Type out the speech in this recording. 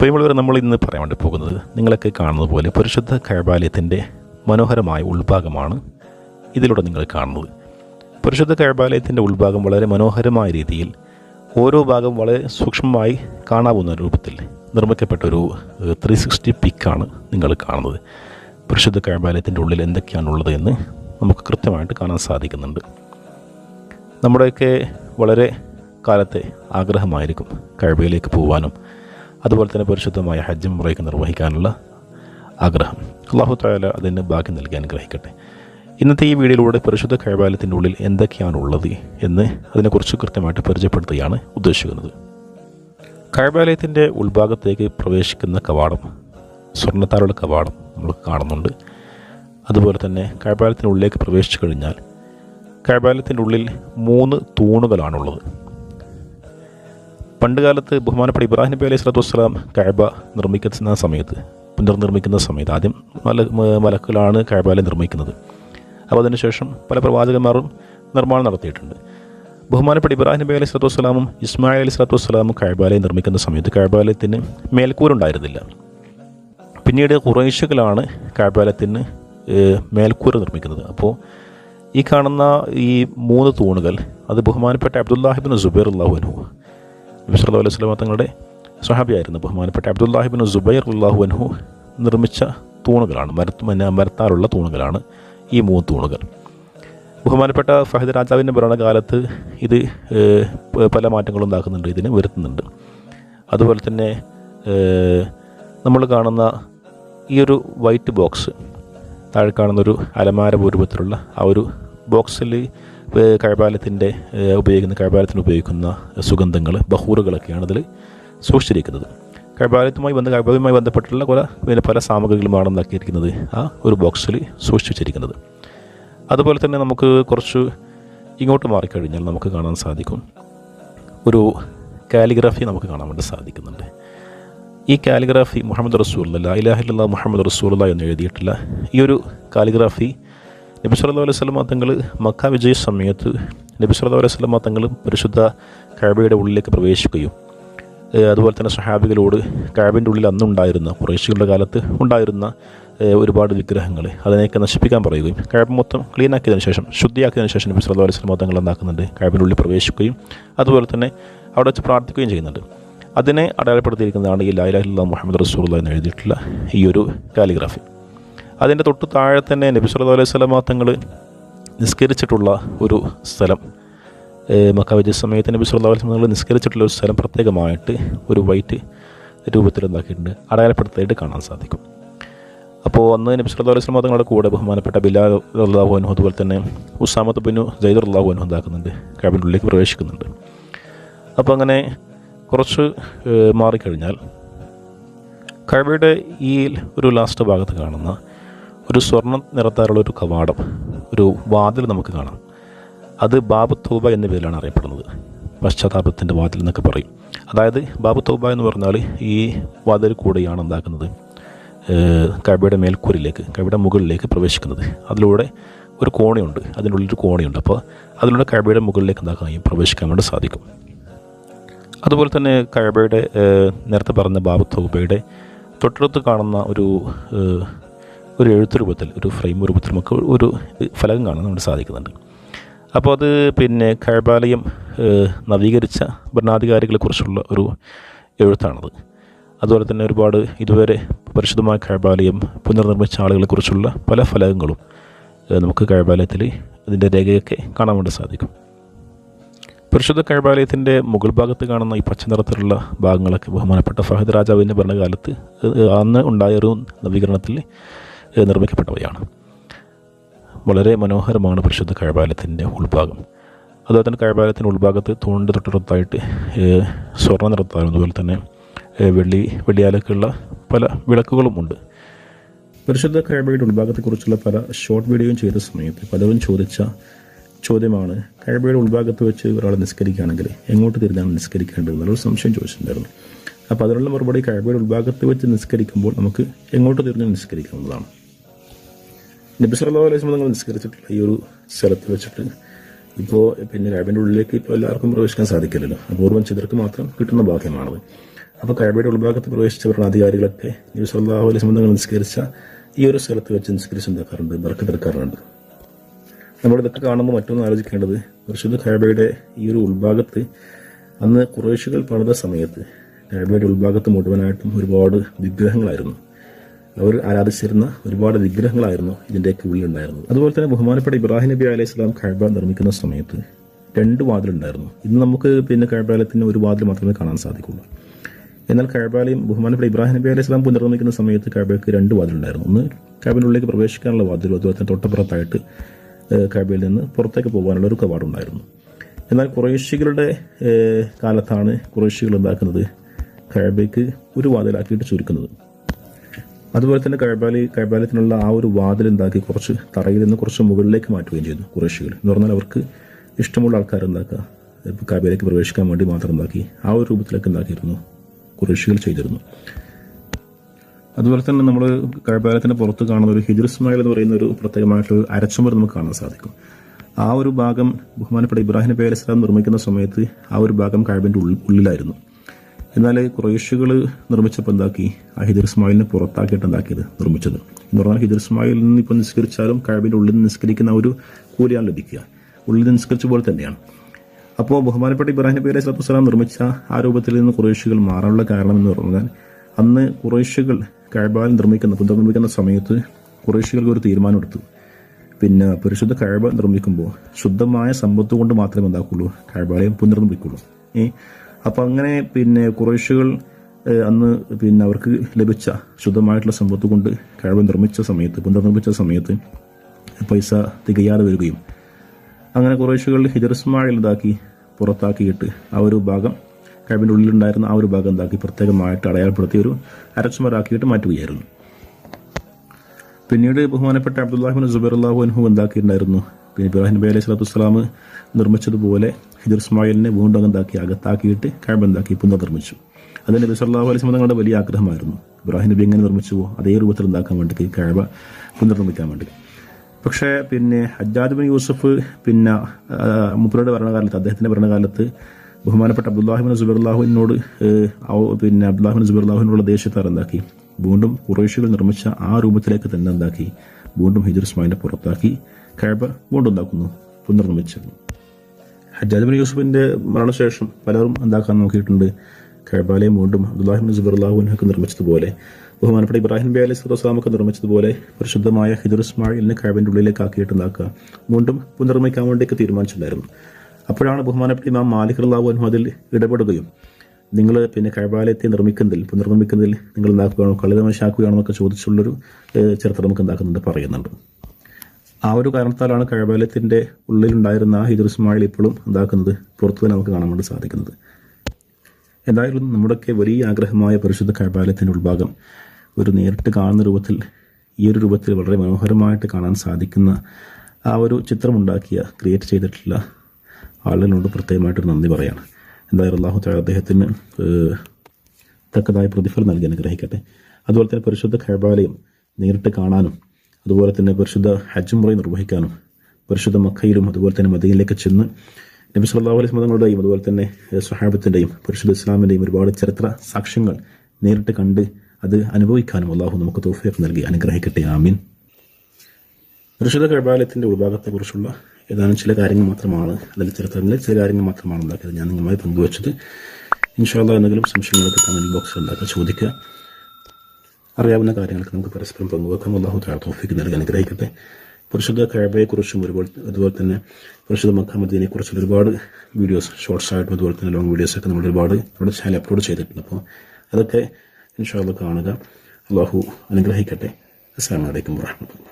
പ്രിയമുള്ളവർ നമ്മൾ ഇന്ന് പറയാൻ വേണ്ടി പോകുന്നത് നിങ്ങളൊക്കെ കാണുന്നത് പോലെ പരിശുദ്ധ കഴബാലയത്തിന്റെ മനോഹരമായ ഉൾഭാഗമാണ് ഇതിലൂടെ നിങ്ങൾ കാണുന്നത്. പരിശുദ്ധ കഴബാലയത്തിന്റെ ഉൾഭാഗം വളരെ മനോഹരമായ രീതിയിൽ ഓരോ ഭാഗം വളരെ സൂക്ഷ്മമായി കാണാവുന്ന രൂപത്തിൽ നിർമ്മിക്കപ്പെട്ട ഒരു ത്രീ സിക്സ്റ്റി പിക്കാണ് നിങ്ങൾ കാണുന്നത്. പരിശുദ്ധ കഴബാലയത്തിന്റെ ഉള്ളിൽ എന്തൊക്കെയാണുള്ളത് എന്ന് നമുക്ക് കൃത്യമായിട്ട് കാണാൻ സാധിക്കുന്നുണ്ട്. നമ്മുടെയൊക്കെ വളരെ കാലത്തെ ആഗ്രഹമായിരിക്കും കഴിവയിലേക്ക് പോകാനും അതുപോലെ തന്നെ പരിശുദ്ധമായ ഹജ്ജും മുറയ്ക്ക് നിർവഹിക്കാനുള്ള ആഗ്രഹം. അള്ളാഹു താല അതിന് ബാക്കി നൽകി അനുഗ്രഹിക്കട്ടെ. ഇന്നത്തെ ഈ വീഡിയോയിലൂടെ പരിശുദ്ധ കൈവാലത്തിന്റെ ഉള്ളിൽ എന്തൊക്കെയാണ് ഉള്ളത് എന്ന് അതിനെക്കുറിച്ച് കൃത്യമായിട്ട് പരിചയപ്പെടുത്തുകയാണ് ഉദ്ദേശിക്കുന്നത്. കൈവാലയത്തിന്റെ ഉൾഭാഗത്തേക്ക് പ്രവേശിക്കുന്ന കവാടം സ്വർണത്താലുള്ള കവാടം നമ്മൾ കാണുന്നുണ്ട്. അതുപോലെ തന്നെ കൈവാലത്തിനുള്ളിലേക്ക് പ്രവേശിച്ചു കഴിഞ്ഞാൽ കൈവാലത്തിന്റെ ഉള്ളിൽ മൂന്ന് തൂണുകളാണുള്ളത്. പണ്ടുകാലത്ത് ബഹുമാനപ്പെട്ട ഇബ്രാഹിം നബി അലൈഹി സ്വലാത്തു വസ്സലാം കഅബ നിർമ്മിക്കുന്ന സമയത്ത് പുനർനിർമ്മിക്കുന്ന സമയത്ത് ആദ്യം മല മലക്കുകളാണ് കഅബാലെ നിർമ്മിക്കുന്നത്. അപ്പോൾ അതിനുശേഷം പല പ്രവാചകന്മാരും നിർമ്മാണം നടത്തിയിട്ടുണ്ട്. ബഹുമാനപ്പെട്ട ഇബ്രാഹിം നബി അലൈഹി സ്വലാത്തു വസ്സലാമും ഇസ്മായിൽ അലൈഹി സ്വലാത്തു വസ്സലാമും കഅബാലെ നിർമ്മിക്കുന്ന സമയത്ത് കഴബാലയത്തിന് മേൽക്കൂരുണ്ടായിരുന്നില്ല പിന്നീട് കുറേശ്ശകളാണ് കഅബാലയത്തിന് മേൽക്കൂര നിർമ്മിക്കുന്നത്. അപ്പോൾ ഈ കാണുന്ന ഈ മൂന്ന് തൂണുകൾ അത് ബഹുമാനപ്പെട്ട അബ്ദുല്ലാഹിബിൻ സുബൈർ അള്ളാഹുനു നബി സല്ലല്ലാഹു അലൈഹി തങ്ങളുടെ സ്വഹാബിയായിരുന്നു. ബഹുമാനപ്പെട്ട അബ്ദുല്ലാഹിബിൻ സുബൈർ അള്ളാഹു അൻഹു നിർമ്മിച്ച തൂണുകളാണ്. മരത്ത് പിന്നെ മരത്താലുള്ള തൂണുകളാണ് ഈ മൂന്ന് തൂണുകൾ. ബഹുമാനപ്പെട്ട ഫഹദ് രാജാവിന്റെ ഭരണകാലത്ത് ഇത് പല മാറ്റങ്ങളും ഉണ്ടാക്കുന്നുണ്ട്. ഇതിന് വരുത്തുന്നുണ്ട്. അതുപോലെ തന്നെ നമ്മൾ കാണുന്ന ഈ ഒരു വൈറ്റ് ബോക്സ് താഴെ കാണുന്ന ഒരു അലമാര പൂരൂപത്തിലുള്ള ആ ഒരു ബോക്സിൽ കഴബാലത്തിന്റെ ഉപയോഗിക്കുന്ന കഴപാലത്തിന് ഉപയോഗിക്കുന്ന സുഗന്ധങ്ങൾ ബഹൂറുകളൊക്കെയാണ് അതിൽ സൂക്ഷിച്ചിരിക്കുന്നത്. കഴപാലത്തുമായി ബന്ധ കഴബാലുമായി ബന്ധപ്പെട്ടുള്ള പല പിന്നെ പല സാമഗ്രികളുമാണ് ഉണ്ടാക്കിയിരിക്കുന്നത് ആ ഒരു ബോക്സിൽ സൂക്ഷിച്ചു വെച്ചിരിക്കുന്നത് അതുപോലെ തന്നെ നമുക്ക് കുറച്ച് ഇങ്ങോട്ട് മാറിക്കഴിഞ്ഞാൽ നമുക്ക് കാണാൻ സാധിക്കും. ഒരു കാലിഗ്രാഫി നമുക്ക് കാണാൻ വേണ്ടി സാധിക്കുന്നുണ്ട്. ഈ കാലിഗ്രാഫി മുഹമ്മദ് റസൂല്ല ഇലാഹില്ല മുഹമ്മദ് റസൂല്ല എന്ന് എഴുതിയിട്ടുള്ള ഈ ഒരു കാലിഗ്രാഫി നബി സല്ലല്ലാഹു അലൈഹി വസല്ലം തങ്ങൾ മക്ക വിജയ സമയത്ത് നബി സല്ലല്ലാഹു അലൈഹി വസല്ലം തങ്ങൾ പരിശുദ്ധ കഅബയുടെ ഉള്ളിലേക്ക് പ്രവേശിക്കുകയും അതുപോലെ തന്നെ സഹാബികളോട് കാബിന്റെ ഉള്ളിൽ അന്നുണ്ടായിരുന്ന കുറേശികളുടെ കാലത്ത് ഉണ്ടായിരുന്ന ഒരുപാട് വിഗ്രഹങ്ങൾ അതിനെയൊക്കെ നശിപ്പിക്കാൻ പറയുകയും കാബ് മൊത്തം ക്ലീൻ ആക്കിയതിനു ശേഷം ശുദ്ധിയാക്കിയതിനു ശേഷം നബി സല്ലല്ലാഹു അലൈഹി വസല്ലം തങ്ങൾ എന്താക്കുന്നുണ്ട് കാബിന്റെ ഉള്ളിൽ പ്രവേശിക്കുകയും അതുപോലെ തന്നെ അവിടെ വെച്ച് പ്രാർത്ഥിക്കുകയും ചെയ്യുന്നുണ്ട്. അതിനെ അടയാളപ്പെടുത്തിയിരിക്കുന്നതാണ് ഈ ലായിലാഹില്ല മുഹമ്മദ് റസൂള്ള എന്ന് എഴുതിയിട്ടുള്ള ഈ ഒരു കാലിഗ്രാഫി. അതിന്റെ തൊട്ട് താഴെ തന്നെ നബിസ്വല്ലാ അലൈഹി വസല്ലം തങ്ങൾ നിസ്കരിച്ചിട്ടുള്ള ഒരു സ്ഥലം. ഏഹ് മക്ക വിജയ സമയത്ത് നബി സല്ലല്ലാഹു അലൈഹി തങ്ങൾ നിസ്കരിച്ചിട്ടുള്ള ഒരു സ്ഥലം പ്രത്യേകമായിട്ട് ഒരു വൈറ്റ് രൂപത്തിൽ ഉണ്ടാക്കിയിട്ടുണ്ട് അടയാളപ്പെടുത്തായിട്ട് കാണാൻ സാധിക്കും. അപ്പോൾ അന്ന് നബി സല്ലല്ലാഹു അലൈഹി വസല്ലം തങ്ങളുടെ കൂടെ ബഹുമാനപ്പെട്ട ബിലാൽ റളിയല്ലാഹു അൻഹു അതുപോലെ തന്നെ ഉസാമത്ത് ബിനു ജൈദർ റളിയല്ലാഹു അൻഹു ഉണ്ടാക്കുന്നുണ്ട്. ക്യാബിനുള്ളിലേക്ക് ഉള്ളിലേക്ക് പ്രവേശിക്കുന്നുണ്ട്. അപ്പോൾ അങ്ങനെ കുറച്ച് മാറിക്കഴിഞ്ഞാൽ കഴിവയുടെ ഈ ഒരു ലാസ്റ്റ് ഭാഗത്ത് കാണുന്ന ഒരു സ്വർണ നിറത്താറുള്ള ഒരു കവാടം ഒരു വാതിൽ നമുക്ക് കാണാം. അത് ബാബു തൗബ എന്ന പേരിലാണ് അറിയപ്പെടുന്നത്. പശ്ചാത്താപത്തിന്റെ വാതിൽ എന്നൊക്കെ പറയും. അതായത് ബാബു തൗബ എന്ന് പറഞ്ഞാൽ ഈ വാതിൽ കൂടെയാണ് എന്താക്കുന്നത്? കബയുടെ മേൽക്കൂരിലേക്ക് കബയുടെ മുകളിലേക്ക് പ്രവേശിക്കുന്നത്. അതിലൂടെ ഒരു കോണിയുണ്ട് അതിനുള്ളിൽ ഒരു കോണിയുണ്ട്. അപ്പോൾ അതിലൂടെ കബയുടെ മുകളിലേക്ക് എന്താക്കാൻ പ്രവേശിക്കാൻ വേണ്ടി സാധിക്കും. അതുപോലെ തന്നെ കഴബയുടെ നേരത്തെ പറഞ്ഞ ബാബു തൗബയുടെ തൊട്ടടുത്ത് കാണുന്ന ഒരു ഒരു എഴുത്ത് രൂപത്തിൽ ഒരു ഫ്രെയിം രൂപത്തിൽ നമുക്ക് ഒരു ഫലകം കാണാൻ നമുക്ക് സാധിക്കുന്നുണ്ട്. അപ്പോൾ അത് പിന്നെ കഴബാലയം നവീകരിച്ച ഭരണാധികാരികളെക്കുറിച്ചുള്ള ഒരു എഴുത്താണത്. അതുപോലെ തന്നെ ഒരുപാട് ഇതുവരെ പരിശുദ്ധമായ കഴബാലയം പുനർനിർമ്മിച്ച ആളുകളെക്കുറിച്ചുള്ള പല ഫലകങ്ങളും നമുക്ക് കഴബാലയത്തിൽ അതിന്റെ രേഖയൊക്കെ കാണാൻ വേണ്ടി സാധിക്കും. പരിശുദ്ധ കഴബാലയത്തിന്റെ മുകൾ ഭാഗത്ത് കാണുന്ന ഈ പച്ച നിറത്തിലുള്ള ഭാഗങ്ങളൊക്കെ ബഹുമാനപ്പെട്ട ഫഹദ് രാജാവിന്റെ ഭരണകാലത്ത് അന്ന് ഉണ്ടായ ഒരു നവീകരണത്തിൽ നിർമ്മിക്കപ്പെട്ടവയാണ്. വളരെ മനോഹരമാണ് പരിശുദ്ധ കഴപാലത്തിന്റെ ഉൾഭാഗം. അതുപോലെ തന്നെ കഴപാലത്തിന്റെ ഉൾഭാഗത്ത് തൂണിന്റെ തൊട്ടടുത്തായിട്ട് സ്വർണ നിറത്താലും അതുപോലെ തന്നെ വെള്ളി വെള്ളിയാലൊക്കെയുള്ള പല വിളക്കുകളും ഉണ്ട്. പരിശുദ്ധ കഴബയുടെ ഉൾഭാഗത്തെക്കുറിച്ചുള്ള പല ഷോർട്ട് വീഡിയോയും ചെയ്ത സമയത്ത് പലരും ചോദിച്ച ചോദ്യമാണ് കഴബയുടെ ഉൾഭാഗത്ത് വെച്ച് ഒരാൾ നിസ്കരിക്കുകയാണെങ്കിൽ എങ്ങോട്ട് തിരിഞ്ഞാണ് നിസ്കരിക്കേണ്ടത്? എന്നുള്ളൊരു സംശയം ചോദിച്ചിട്ടുണ്ടായിരുന്നു. അപ്പോൾ അതിനുള്ള മറുപടി കഴബയുടെ ഉൾഭാഗത്ത് വെച്ച് നിസ്കരിക്കുമ്പോൾ നമുക്ക് എങ്ങോട്ട് തിരിഞ്ഞ് നിസ്കരിക്കാവുന്നതാണ്? നബി സല്ലല്ലാഹു അലൈഹി നിങ്ങൾ നിസ്കരിച്ചിട്ടില്ല. ഈ ഒരു സ്ഥലത്ത് വെച്ചിട്ട് ഇപ്പോൾ പിന്നെ കഴബിന്റെ ഉള്ളിലേക്ക് ഇപ്പോൾ എല്ലാവർക്കും പ്രവേശിക്കാൻ സാധിക്കില്ലല്ലോ. അപൂർവം ചിലർക്ക് മാത്രം കിട്ടുന്ന ഭാഗ്യമാണത്. അപ്പോൾ കഴബയുടെ ഉൾഭാഗത്ത് പ്രവേശിച്ചവരുടെ അധികാരികളൊക്കെ. നബി സല്ലല്ലാഹു അലൈഹി തങ്ങൾ നിസ്കരിച്ച ഈ ഒരു സ്ഥലത്ത് വെച്ച് നിസ്കരിച്ച് എന്താക്കാറുണ്ട്? ബർക്കത്തെടുക്കാറുണ്ട്. നമ്മൾ ഇതൊക്കെ കാണുമ്പോൾ മറ്റൊന്ന് ആലോചിക്കേണ്ടത് പരിശുദ്ധ കഴബയുടെ ഈ ഒരു ഉൾഭാഗത്ത് അന്ന് കുറേശുകൾ പണിത സമയത്ത് കഴബയുടെ ഉൾഭാഗത്ത് മുഴുവനായിട്ടും ഒരുപാട് വിഗ്രഹങ്ങളായിരുന്നു. അവർ ആരാധിച്ചിരുന്ന ഒരുപാട് വിഗ്രഹങ്ങളായിരുന്നു ഇതിന്റെയൊക്കെ ഉള്ളിലുണ്ടായിരുന്നത്. അതുപോലെ തന്നെ ബഹുമാനപ്പെട്ട ഇബ്രാഹിം നബി അലൈഹി സ്വലാം കഴബ നിർമ്മിക്കുന്ന സമയത്ത് രണ്ട് വാതിലുണ്ടായിരുന്നു. ഇന്ന് നമുക്ക് പിന്നെ കഴബാലയത്തിന് ഒരു വാതിൽ മാത്രമേ കാണാൻ സാധിക്കുള്ളൂ. എന്നാൽ കഴബാലയും ബഹുമാനപ്പെട്ട ഇബ്രാഹിം നബി അലൈഹി സ്വലാം പുനർനിർമ്മിക്കുന്ന സമയത്ത് കഴബയ്ക്ക് രണ്ട് വാതിലുണ്ടായിരുന്നു. ഒന്ന് കഴബിനുള്ളിലേക്ക് പ്രവേശിക്കാനുള്ള വാതിലും അതുപോലെ തന്നെ തൊട്ടപ്പുറത്തായിട്ട് കഴബയിൽ നിന്ന് പുറത്തേക്ക് പോകാനുള്ള ഒരു കവാടുണ്ടായിരുന്നു. എന്നാൽ കുറേശികളുടെ കാലത്താണ് കുറേശികൾ ഉണ്ടാക്കുന്നത് കഴബയ്ക്ക് ഒരു വാതിലാക്കിയിട്ട് ചുരുക്കുന്നത്. അതുപോലെ തന്നെ കഴബാലി കഴബാലത്തിനുള്ള ആ ഒരു വാതിൽ എന്താക്കി കുറച്ച് തറയിൽ നിന്ന് കുറച്ച് മുകളിലേക്ക് മാറ്റുകയും ചെയ്തു കുറേശികൾ എന്ന് പറഞ്ഞാൽ അവർക്ക് ഇഷ്ടമുള്ള ആൾക്കാർ എന്താക്കുക ഇപ്പോൾ പ്രവേശിക്കാൻ വേണ്ടി മാത്രം എന്താക്കി ആ ഒരു രൂപത്തിലേക്ക് എന്താക്കിയിരുന്നു കുറേശികൾ ചെയ്തിരുന്നു. അതുപോലെ തന്നെ നമ്മൾ കഴബാലത്തിന് പുറത്ത് കാണുന്ന ഒരു ഹിജർ ഇസ്മായിൽ എന്ന് പറയുന്ന ഒരു പ്രത്യേകമായിട്ടൊരു അരച്ചുമർ നമുക്ക് കാണാൻ സാധിക്കും. ആ ഒരു ഭാഗം ബഹുമാനപ്പെട്ട ഇബ്രാഹിം നബി അലൈഹി സ്വലാം നിർമ്മിക്കുന്ന സമയത്ത് ആ ഒരു ഭാഗം കഴബിന്റെ ഉള്ളിലായിരുന്നു. എന്നാൽ കുറേശുകൾ നിർമ്മിച്ചപ്പോൾ എന്താക്കി? ആ ഹിദർ ഇസ്മായിലിനെ പുറത്താക്കിയിട്ട് എന്താക്കിയത്? നിർമ്മിച്ചത്. എന്ന് പറഞ്ഞാൽ ഹിദർ ഇസ്മായിലിൽ നിന്ന് ഇപ്പോൾ നിസ്കരിച്ചാലും കഴിവിന്റെ ഉള്ളിൽ നിന്ന് നിസ്കരിക്കുന്ന ഒരു കൂലിയാണ് ലഭിക്കുക ഉള്ളിൽ നിന്ന് നിസ്കരിച്ച പോലെ തന്നെയാണ്. അപ്പോൾ ബഹുമാനപ്പെട്ട ഇബ്രാഹിം നബി അലൈഹി സ്വലാത്തു വസ്സലാം നിർമ്മിച്ച ആ രൂപത്തിൽ നിന്ന് കുറേശുകൾ മാറാനുള്ള കാരണം എന്ന് പറഞ്ഞാൽ അന്ന് കുറേശുകൾ കഴബാൽ നിർമ്മിക്കുന്ന പുനർനിർമ്മിക്കുന്ന സമയത്ത് കുറേശുകൾക്ക് ഒരു തീരുമാനമെടുത്തു പിന്നെ പരിശുദ്ധ കഴബ നിർമ്മിക്കുമ്പോൾ ശുദ്ധമായ സമ്പത്ത് കൊണ്ട് മാത്രമേ എന്താക്കുള്ളൂ? കഴബാലയം പുനർനിർമ്മിക്കുള്ളൂ. ഏ? അപ്പം അങ്ങനെ പിന്നെ കുറേശുകൾ അന്ന് പിന്നെ അവർക്ക് ലഭിച്ച ശുദ്ധമായിട്ടുള്ള സമ്പത്ത് കൊണ്ട് കഴിവ് നിർമ്മിച്ച സമയത്ത് പുനർനിർമ്മിച്ച സമയത്ത് പൈസ തികയാതെ വരികയും അങ്ങനെ കുറേശുകൾ ഹിജറസ്മായിൽ ഇതാക്കി പുറത്താക്കിയിട്ട് ആ ഒരു ഭാഗം കഴിവിന്റെ ഉള്ളിലുണ്ടായിരുന്ന ആ ഒരു ഭാഗം എന്താക്കി പ്രത്യേകമായിട്ട് അടയാളപ്പെടുത്തി ഒരു അരച്ചുമരാക്കിയിട്ട് മാറ്റുകയായിരുന്നു. പിന്നീട് ബഹുമാനപ്പെട്ട അബ്ദുല്ലാഹിബിൻ ജുബൈർ അള്ളാഹു അനുഹു എന്താക്കിയിട്ടുണ്ടായിരുന്നു? പിന്നെ ഇബ്രാഹിം നബി അലൈഹി സ്വലാത്തു നിർമ്മിച്ചതുപോലെ ഹിജർ ഇസ്മായിലിനെ വീണ്ടും അകന്താക്കി അകത്താക്കിയിട്ട് കഴബ എന്താക്കി പുനർനിർമ്മിച്ചു. അത് നബി സല്ലാഹു അലൈഹി തങ്ങളുടെ വലിയ ആഗ്രഹമായിരുന്നു. ഇബ്രാഹിം നബി എങ്ങനെ നിർമ്മിച്ചുവോ അതേ രൂപത്തിൽ ഉണ്ടാക്കാൻ വേണ്ടി കഴവ പുനർനിർമ്മിക്കാൻ വേണ്ടി. പക്ഷേ പിന്നെ ഹജ്ജാദ് ബിൻ യൂസഫ് പിന്നെ മുപ്പരുടെ ഭരണകാലത്ത് അദ്ദേഹത്തിന്റെ ഭരണകാലത്ത് ബഹുമാനപ്പെട്ട അബ്ദുല്ലാഹിബിൻ സുബിർലാഹുവിനോട് പിന്നെ അബ്ദുല്ലാഹിബിൻ സുബിർലാഹുവിനുള്ള ദേശത്താർ എന്താക്കി? വീണ്ടും കുറേശുകൾ നിർമ്മിച്ച ആ രൂപത്തിലേക്ക് തന്നെ എന്താക്കി? വീണ്ടും ഹിജുർ ഇസ്മായിലിനെ പുറത്താക്കി കഴബ വീണ്ടും ഉണ്ടാക്കുന്നു പുനർനിർമ്മിച്ചത് ഹജ്ജാദ് ബിൻ മരണശേഷം പലരും എന്താക്കാൻ നോക്കിയിട്ടുണ്ട്. കഴബാലയം വീണ്ടും അബ്ദുല്ലാഹിബിൻ അള്ളാഹുനൊക്കെ നിർമ്മിച്ചതുപോലെ ബഹുമാനപ്പെട്ട ഇബ്രാഹിം ബി അലൈഹി സ്വലാമൊക്കെ നിർമ്മിച്ചതുപോലെ പരിശുദ്ധമായ ഹിദുർ ഇസ്മായിലിനെ ഉള്ളിലേക്ക് ആക്കിയിട്ട് ഉണ്ടാക്കുക. വീണ്ടും പുനർനിർമ്മിക്കാൻ വേണ്ടിയൊക്കെ തീരുമാനിച്ചിട്ടുണ്ടായിരുന്നു. അപ്പോഴാണ് ബഹുമാനപ്പെട്ട ഇമാം മാലിക് അള്ളാഹു അനു അതിൽ ഇടപെടുകയും നിങ്ങൾ പിന്നെ കഴബാലയത്തെ നിർമ്മിക്കുന്നതിൽ പുനർനിർമ്മിക്കുന്നതിൽ നിങ്ങൾ എന്താക്കുകയാണോ കളിതമശാക്കുകയാണോ എന്നൊക്കെ ചോദിച്ചുള്ളൊരു ചരിത്രം നമുക്ക് എന്താക്കുന്നുണ്ട് പറയുന്നുണ്ട്. ആ ഒരു കാരണത്താലാണ് കഴബലത്തിന്റെ ഉള്ളിലുണ്ടായിരുന്ന ആ ഇസ്മായിൽ ഇപ്പോഴും എന്താക്കുന്നത് പുറത്തു തന്നെ നമുക്ക് കാണാൻ വേണ്ടി സാധിക്കുന്നത്. എന്തായാലും നമ്മുടെയൊക്കെ വലിയ ആഗ്രഹമായ പരിശുദ്ധ കഴബാലയത്തിന്റെ ഉൾഭാഗം ഒരു നേരിട്ട് കാണുന്ന രൂപത്തിൽ ഈ ഒരു രൂപത്തിൽ വളരെ മനോഹരമായിട്ട് കാണാൻ സാധിക്കുന്ന ആ ഒരു ചിത്രമുണ്ടാക്കിയ ക്രിയേറ്റ് ചെയ്തിട്ടുള്ള ആളുകളോട് പ്രത്യേകമായിട്ടൊരു നന്ദി പറയാണ്. എന്തായാലും അള്ളാഹു അദ്ദേഹത്തിന് തക്കതായ പ്രതിഫലം നൽകി അനുഗ്രഹിക്കട്ടെ. അതുപോലെ തന്നെ പരിശുദ്ധ കഴബാലയം നേരിട്ട് കാണാനും അതുപോലെ തന്നെ പരിശുദ്ധ ഹജ്ജുമുറയും മുറ നിർവഹിക്കാനും പരിശുദ്ധ മക്കയിലും അതുപോലെ തന്നെ മദീനിലേക്ക് ചെന്ന് നബി സല്ലല്ലാഹു അലൈഹി മതങ്ങളുടെയും അതുപോലെ തന്നെ സ്വഹാബത്തിന്റെയും പരിശുദ്ധ ഇസ്ലാമിന്റെയും ഒരുപാട് ചരിത്ര സാക്ഷ്യങ്ങൾ നേരിട്ട് കണ്ട് അത് അനുഭവിക്കാനും അള്ളാഹു നമുക്ക് തോഫിയൊക്കെ നൽകി. അനുഗ്രഹിക്കട്ടെ. ആമീൻ. പരിശുദ്ധ കഴബാലയത്തിന്റെ ഉൾഭാഗത്തെക്കുറിച്ചുള്ള ഏതാനും ചില കാര്യങ്ങൾ മാത്രമാണ് അതിൽ ചരിത്രങ്ങളിൽ ചില കാര്യങ്ങൾ മാത്രമാണ് ഉണ്ടാക്കിയത്. ഞാൻ നിങ്ങളുമായി പങ്കുവച്ചത്. ഇൻഷാല്ല എന്തെങ്കിലും സംശയങ്ങളൊക്കെ കമന്റ് ബോക്സിൽ ഉണ്ടാക്കുക ചോദിക്കുക. അറിയാവുന്ന കാര്യങ്ങൾക്ക് നമുക്ക് പരസ്പരം പങ്കുവെക്കാം. അള്ളാഹു തോഫിക്ക് നൽകി അനുഗ്രഹിക്കട്ടെ. പരിശുദ്ധ കഴബയെക്കുറിച്ചും ഒരുപോലെ അതുപോലെ തന്നെ പരിശുദ്ധ മക്കാമദ്ദീനെക്കുറിച്ചും ഒരുപാട് വീഡിയോസ് ഷോർട്സ് ആയിട്ടും അതുപോലെ തന്നെ ലോങ് വീഡിയോസൊക്കെ നമ്മൾ ഒരുപാട് നമ്മുടെ ചാനൽ അപ്ലോഡ് ചെയ്തിട്ടുണ്ട്. അപ്പോൾ അതൊക്കെ ഇൻഷാല്ല കാണുക. അള്ളാഹു അനുഗ്രഹിക്കട്ടെ. അസ്സാം വലൈക്കും വാഹമത്തുള്ള